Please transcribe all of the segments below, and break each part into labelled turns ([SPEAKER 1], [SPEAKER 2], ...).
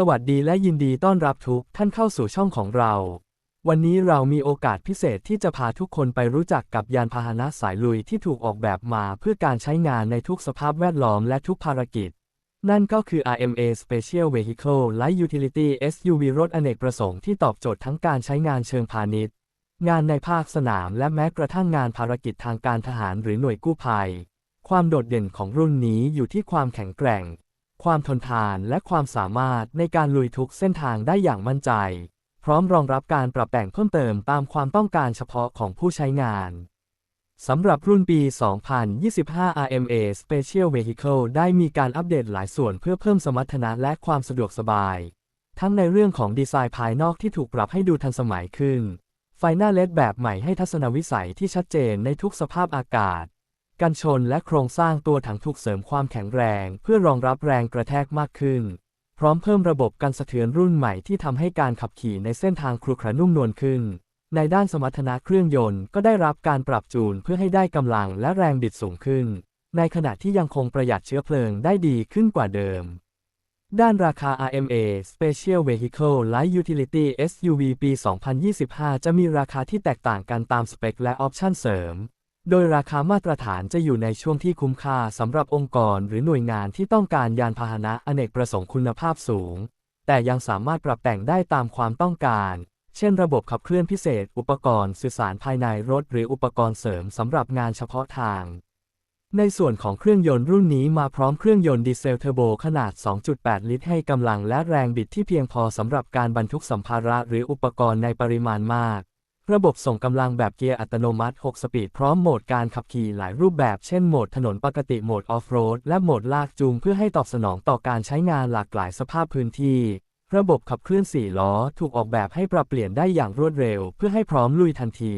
[SPEAKER 1] สวัสดีและยินดีต้อนรับทุกท่านเข้าสู่ช่องของเรา วันนี้เรามีโอกาสพิเศษที่จะพาทุกคนไปรู้จักกับยานพาหนะสายลุยที่ถูกออกแบบมาเพื่อการใช้งานในทุกสภาพแวดล้อมและทุกภารกิจ นั่นก็คือ RMA Special Vehicle Light Utility SUV รถอเนกประสงค์ที่ตอบโจทย์ทั้งการใช้งานเชิงพาณิชย์ งานในภาคสนามและแม้กระทั่งงานภารกิจทางการทหารหรือหน่วยกู้ภัย ความโดดเด่นของรุ่นนี้อยู่ที่ความแข็งแกร่ง ความทนทานและความสามารถในการลุยทุกเส้นทางได้อย่างมั่นใจ พร้อมรองรับการปรับแต่งเพิ่มเติมตามความต้องการเฉพาะของผู้ใช้งานสำหรับรุ่นปี 2025 RMA Special Vehicle ได้มีการอัปเดตหลายส่วนเพื่อเพิ่มสมรรถนะและความสะดวกสบาย ทั้งในเรื่องของดีไซน์ภายนอกที่ถูกปรับให้ดูทันสมัยขึ้น ไฟหน้าเลดแบบใหม่ให้ทัศนวิสัยที่ชัดเจนในทุกสภาพอากาศ กันชนและโครงสร้างตัวถังถูกเสริมความแข็งแรง เพื่อรองรับแรงกระแทกมากขึ้น พร้อมเพิ่มระบบกันสะเทือนรุ่นใหม่ที่ทำให้การขับขี่ในเส้นทางครุขระนุ่มนวลขึ้น ในด้านสมรรถนะเครื่องยนต์ก็ได้รับการปรับจูนเพื่อให้ได้กำลังและแรงบิดสูงขึ้น ในขณะที่ยังคงประหยัดเชื้อเพลิงได้ดีขึ้นกว่าเดิม ด้านราคา RMA Special Vehicle Light Utility SUV ปี 2025 จะมีราคาที่แตกต่างกันตามสเปคและออปชันเสริม โดยราคามาตรฐานจะอยู่ในช่วงที่คุ้มค่าสำหรับองค์กรหรือหน่วยงานที่ต้องการยานพาหนะอเนกประสงค์คุณภาพสูง แต่ยังสามารถปรับแต่งได้ตามความต้องการ เช่นระบบขับเคลื่อนพิเศษ อุปกรณ์สื่อสารภายในรถ หรืออุปกรณ์เสริมสำหรับงานเฉพาะทาง ในส่วนของเครื่องยนต์รุ่นนี้มาพร้อมเครื่องยนต์ดีเซลเทอร์โบขนาด 2.8 ลิตร ให้กำลังและแรงบิดที่เพียงพอสำหรับการบรรทุกสัมภาระหรืออุปกรณ์ในปริมาณมาก ระบบส่งกำลังแบบเกียร์อัตโนมัติ 6 สปีด พร้อมโหมดการขับขี่หลายรูปแบบ เช่น โหมดถนนปกติ โหมดออฟโรด และโหมดลากจูง เพื่อให้ตอบสนองต่อการใช้งานหลากหลายสภาพพื้นที่ ระบบขับเคลื่อน 4 ล้อ ถูกออกแบบให้ปรับเปลี่ยนได้อย่างรวดเร็ว เพื่อให้พร้อมลุยทันที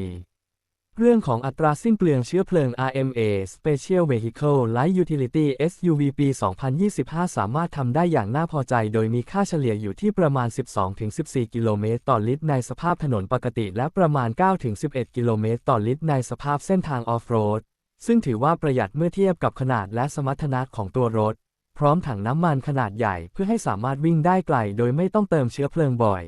[SPEAKER 1] เรื่องของอัตราสิ้นเปลืองเชื้อเพลิง RMA Special Vehicle Light Utility SUV ปี 2025 สามารถทำได้อย่างน่าพอใจ โดยมีค่าเฉลี่ยอยู่ที่ประมาณ 12-14 กิโลเมตรต่อลิตรในสภาพถนนปกติ และประมาณ 9-11 กิโลเมตรต่อลิตรในสภาพเส้นทางออฟโรด ซึ่งถือว่าประหยัดเมื่อเทียบกับขนาดและสมรรถนะของตัวรถ พร้อมถังน้ำมันขนาดใหญ่เพื่อให้สามารถวิ่งได้ไกล โดยไม่ต้องเติมเชื้อเพลิงบ่อย